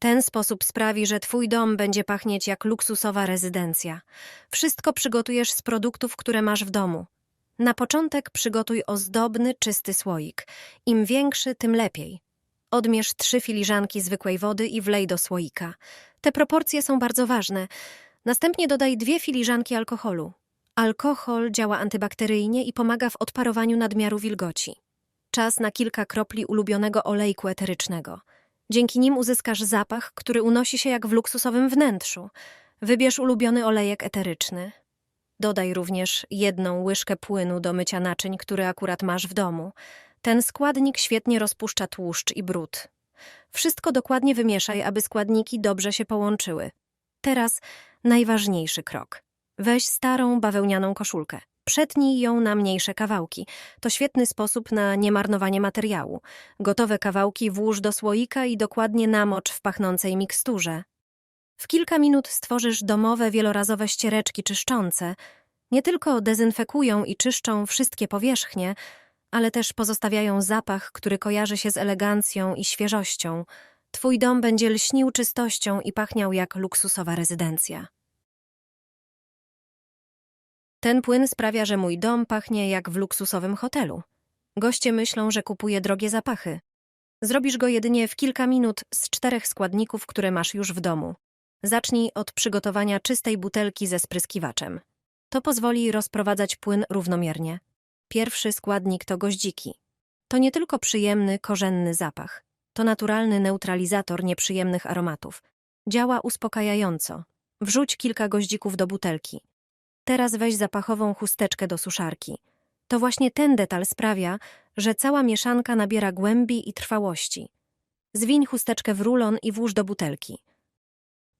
Ten sposób sprawi, że twój dom będzie pachnieć jak luksusowa rezydencja. Wszystko przygotujesz z produktów, które masz w domu. Na początek przygotuj ozdobny, czysty słoik. Im większy, tym lepiej. Odmierz trzy filiżanki zwykłej wody i wlej do słoika. Te proporcje są bardzo ważne. Następnie dodaj dwie filiżanki alkoholu. Alkohol działa antybakteryjnie i pomaga w odparowaniu nadmiaru wilgoci. Czas na kilka kropli ulubionego olejku eterycznego. Dzięki nim uzyskasz zapach, który unosi się jak w luksusowym wnętrzu. Wybierz ulubiony olejek eteryczny. Dodaj również jedną łyżkę płynu do mycia naczyń, który akurat masz w domu. Ten składnik świetnie rozpuszcza tłuszcz i brud. Wszystko dokładnie wymieszaj, aby składniki dobrze się połączyły. Teraz najważniejszy krok. Weź starą bawełnianą koszulkę. Przetnij ją na mniejsze kawałki. To świetny sposób na niemarnowanie materiału. Gotowe kawałki włóż do słoika i dokładnie namocz w pachnącej miksturze. W kilka minut stworzysz domowe wielorazowe ściereczki czyszczące. Nie tylko dezynfekują i czyszczą wszystkie powierzchnie, ale też pozostawiają zapach, który kojarzy się z elegancją i świeżością. Twój dom będzie lśnił czystością i pachniał jak luksusowa rezydencja. Ten płyn sprawia, że mój dom pachnie jak w luksusowym hotelu. Goście myślą, że kupuję drogie zapachy. Zrobisz go jedynie w kilka minut z czterech składników, które masz już w domu. Zacznij od przygotowania czystej butelki ze spryskiwaczem. To pozwoli rozprowadzać płyn równomiernie. Pierwszy składnik to goździki. To nie tylko przyjemny, korzenny zapach. To naturalny neutralizator nieprzyjemnych aromatów. Działa uspokajająco. Wrzuć kilka goździków do butelki. Teraz weź zapachową chusteczkę do suszarki. To właśnie ten detal sprawia, że cała mieszanka nabiera głębi i trwałości. Zwiń chusteczkę w rulon i włóż do butelki.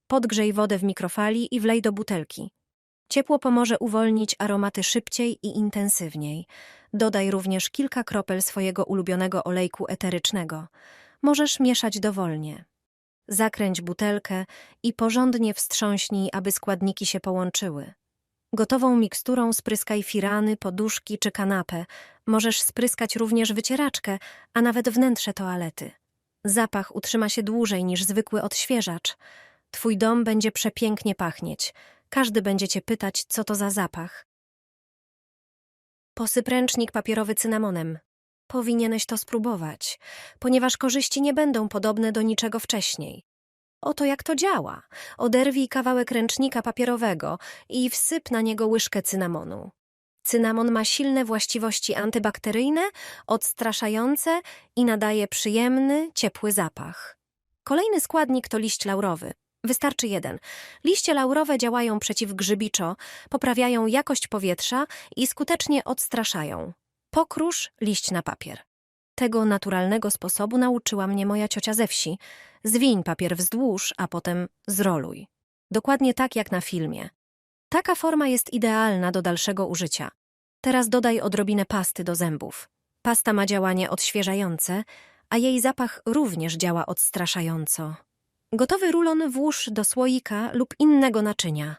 Podgrzej wodę w mikrofali i wlej do butelki. Ciepło pomoże uwolnić aromaty szybciej i intensywniej. Dodaj również kilka kropel swojego ulubionego olejku eterycznego. Możesz mieszać dowolnie. Zakręć butelkę i porządnie wstrząśnij, aby składniki się połączyły. Gotową miksturą spryskaj firany, poduszki czy kanapę. Możesz spryskać również wycieraczkę, a nawet wnętrze toalety. Zapach utrzyma się dłużej niż zwykły odświeżacz. Twój dom będzie przepięknie pachnieć. Każdy będzie cię pytać, co to za zapach. Posyp ręcznik papierowy cynamonem. Powinieneś to spróbować, ponieważ korzyści nie będą podobne do niczego wcześniej. Oto jak to działa. Oderwij kawałek ręcznika papierowego i wsyp na niego łyżkę cynamonu. Cynamon ma silne właściwości antybakteryjne, odstraszające i nadaje przyjemny, ciepły zapach. Kolejny składnik to liść laurowy. Wystarczy jeden. Liście laurowe działają przeciwgrzybiczo, poprawiają jakość powietrza i skutecznie odstraszają. Pokrusz liść na papier. Tego naturalnego sposobu nauczyła mnie moja ciocia ze wsi. Zwiń papier wzdłuż, a potem zroluj. Dokładnie tak jak na filmie. Taka forma jest idealna do dalszego użycia. Teraz dodaj odrobinę pasty do zębów. Pasta ma działanie odświeżające, a jej zapach również działa odstraszająco. Gotowy rulon włóż do słoika lub innego naczynia.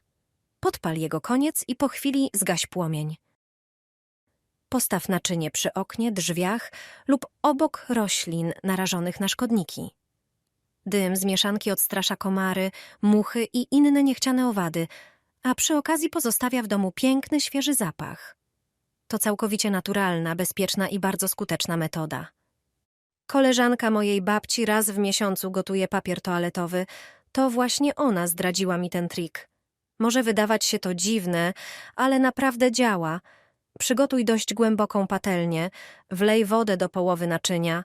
Podpal jego koniec i po chwili zgaś płomień. Postaw naczynie przy oknie, drzwiach lub obok roślin narażonych na szkodniki. Dym z mieszanki odstrasza komary, muchy i inne niechciane owady, a przy okazji pozostawia w domu piękny, świeży zapach. To całkowicie naturalna, bezpieczna i bardzo skuteczna metoda. Koleżanka mojej babci raz w miesiącu gotuje papier toaletowy. To właśnie ona zdradziła mi ten trik. Może wydawać się to dziwne, ale naprawdę działa. Przygotuj dość głęboką patelnię, wlej wodę do połowy naczynia.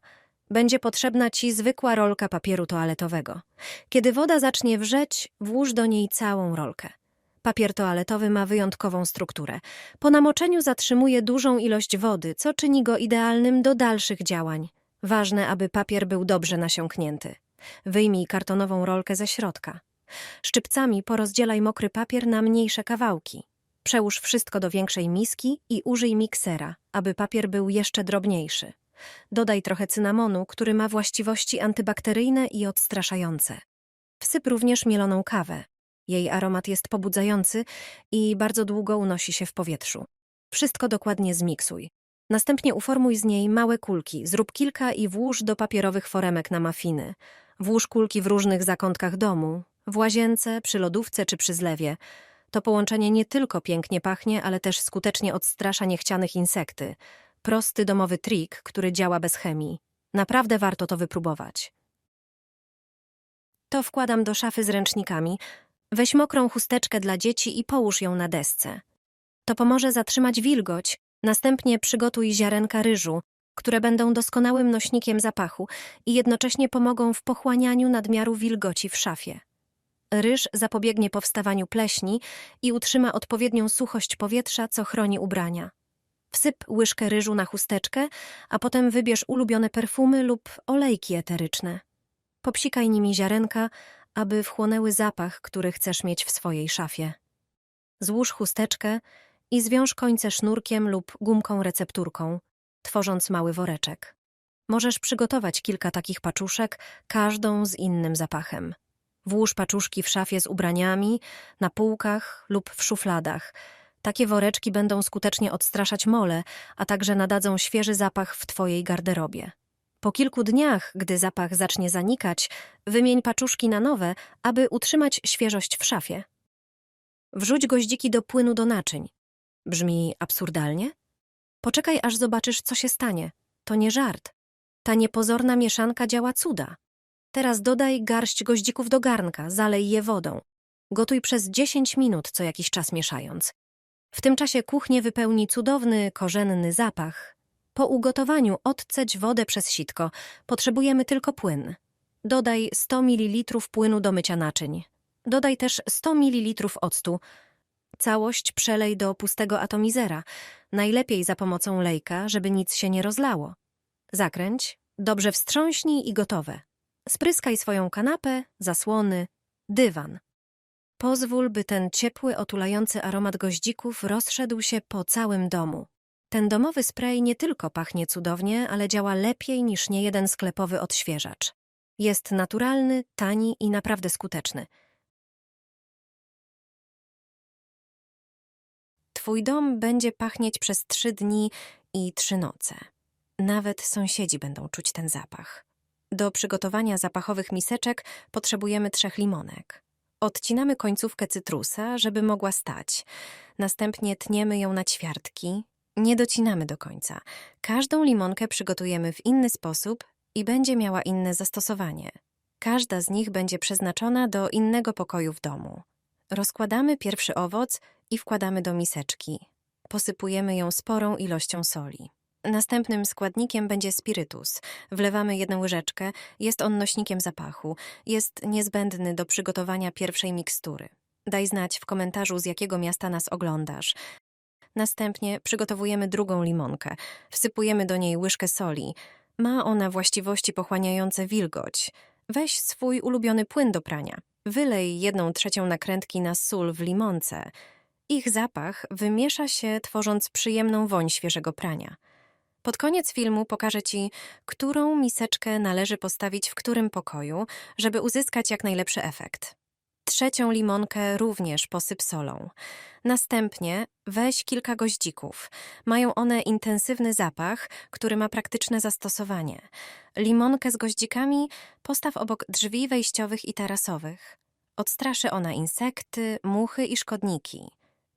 Będzie potrzebna ci zwykła rolka papieru toaletowego. Kiedy woda zacznie wrzeć, włóż do niej całą rolkę. Papier toaletowy ma wyjątkową strukturę. Po namoczeniu zatrzymuje dużą ilość wody, co czyni go idealnym do dalszych działań. Ważne, aby papier był dobrze nasiąknięty. Wyjmij kartonową rolkę ze środka. Szczypcami porozdzielaj mokry papier na mniejsze kawałki. Przełóż wszystko do większej miski i użyj miksera, aby papier był jeszcze drobniejszy. Dodaj trochę cynamonu, który ma właściwości antybakteryjne i odstraszające. Wsyp również mieloną kawę. Jej aromat jest pobudzający i bardzo długo unosi się w powietrzu. Wszystko dokładnie zmiksuj. Następnie uformuj z niej małe kulki, zrób kilka i włóż do papierowych foremek na mafiny. Włóż kulki w różnych zakątkach domu, w łazience, przy lodówce czy przy zlewie. To połączenie nie tylko pięknie pachnie, ale też skutecznie odstrasza niechcianych insekty. Prosty domowy trik, który działa bez chemii. Naprawdę warto to wypróbować. To wkładam do szafy z ręcznikami. Weź mokrą chusteczkę dla dzieci i połóż ją na desce. To pomoże zatrzymać wilgoć. Następnie przygotuj ziarenka ryżu, które będą doskonałym nośnikiem zapachu i jednocześnie pomogą w pochłanianiu nadmiaru wilgoci w szafie. Ryż zapobiegnie powstawaniu pleśni i utrzyma odpowiednią suchość powietrza, co chroni ubrania. Wsyp łyżkę ryżu na chusteczkę, a potem wybierz ulubione perfumy lub olejki eteryczne. Popsikaj nimi ziarenka, aby wchłonęły zapach, który chcesz mieć w swojej szafie. Złóż chusteczkę i zwiąż końce sznurkiem lub gumką recepturką, tworząc mały woreczek. Możesz przygotować kilka takich paczuszek, każdą z innym zapachem. Włóż paczuszki w szafie z ubraniami, na półkach lub w szufladach. Takie woreczki będą skutecznie odstraszać mole, a także nadadzą świeży zapach w Twojej garderobie. Po kilku dniach, gdy zapach zacznie zanikać, wymień paczuszki na nowe, aby utrzymać świeżość w szafie. Wrzuć goździki do płynu do naczyń. Brzmi absurdalnie? Poczekaj, aż zobaczysz, co się stanie. To nie żart. Ta niepozorna mieszanka działa cuda. Teraz dodaj garść goździków do garnka, zalej je wodą. Gotuj przez 10 minut co jakiś czas mieszając. W tym czasie kuchnię wypełni cudowny, korzenny zapach. Po ugotowaniu odcedź wodę przez sitko. Potrzebujemy tylko płyn. Dodaj 100 ml płynu do mycia naczyń. Dodaj też 100 ml octu. Całość przelej do pustego atomizera, najlepiej za pomocą lejka, żeby nic się nie rozlało. Zakręć, dobrze wstrząśnij i gotowe. Spryskaj swoją kanapę, zasłony, dywan. Pozwól, by ten ciepły, otulający aromat goździków rozszedł się po całym domu. Ten domowy spray nie tylko pachnie cudownie, ale działa lepiej niż niejeden sklepowy odświeżacz. Jest naturalny, tani i naprawdę skuteczny. Twój dom będzie pachnieć przez trzy dni i trzy noce. Nawet sąsiedzi będą czuć ten zapach. Do przygotowania zapachowych miseczek potrzebujemy trzech limonek. Odcinamy końcówkę cytrusa, żeby mogła stać. Następnie tniemy ją na ćwiartki. Nie docinamy do końca. Każdą limonkę przygotujemy w inny sposób i będzie miała inne zastosowanie. Każda z nich będzie przeznaczona do innego pokoju w domu. Rozkładamy pierwszy owoc i wkładamy do miseczki. Posypujemy ją sporą ilością soli. Następnym składnikiem będzie spirytus. Wlewamy jedną łyżeczkę, jest on nośnikiem zapachu. Jest niezbędny do przygotowania pierwszej mikstury. Daj znać w komentarzu, z jakiego miasta nas oglądasz. Następnie przygotowujemy drugą limonkę. Wsypujemy do niej łyżkę soli. Ma ona właściwości pochłaniające wilgoć. Weź swój ulubiony płyn do prania. Wylej jedną trzecią nakrętki na sól w limonce. Ich zapach wymiesza się, tworząc przyjemną woń świeżego prania. Pod koniec filmu pokażę Ci, którą miseczkę należy postawić w którym pokoju, żeby uzyskać jak najlepszy efekt. Trzecią limonkę również posyp solą. Następnie weź kilka goździków. Mają one intensywny zapach, który ma praktyczne zastosowanie. Limonkę z goździkami postaw obok drzwi wejściowych i tarasowych. Odstraszy ona insekty, muchy i szkodniki.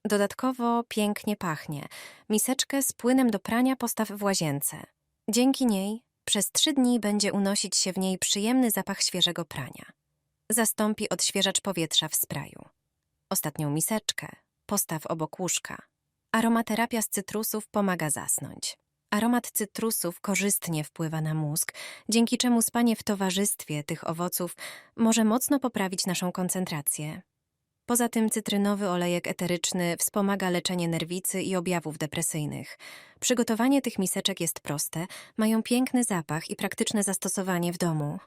Dodatkowo pięknie pachnie. Miseczkę z płynem do prania postaw w łazience. Dzięki niej przez trzy dni będzie unosić się w niej przyjemny zapach świeżego prania. Zastąpi odświeżacz powietrza w sprayu. Ostatnią miseczkę postaw obok łóżka. Aromaterapia z cytrusów pomaga zasnąć. Aromat cytrusów korzystnie wpływa na mózg, dzięki czemu spanie w towarzystwie tych owoców może mocno poprawić naszą koncentrację. Poza tym cytrynowy olejek eteryczny wspomaga leczenie nerwicy i objawów depresyjnych. Przygotowanie tych miseczek jest proste, mają piękny zapach i praktyczne zastosowanie w domu.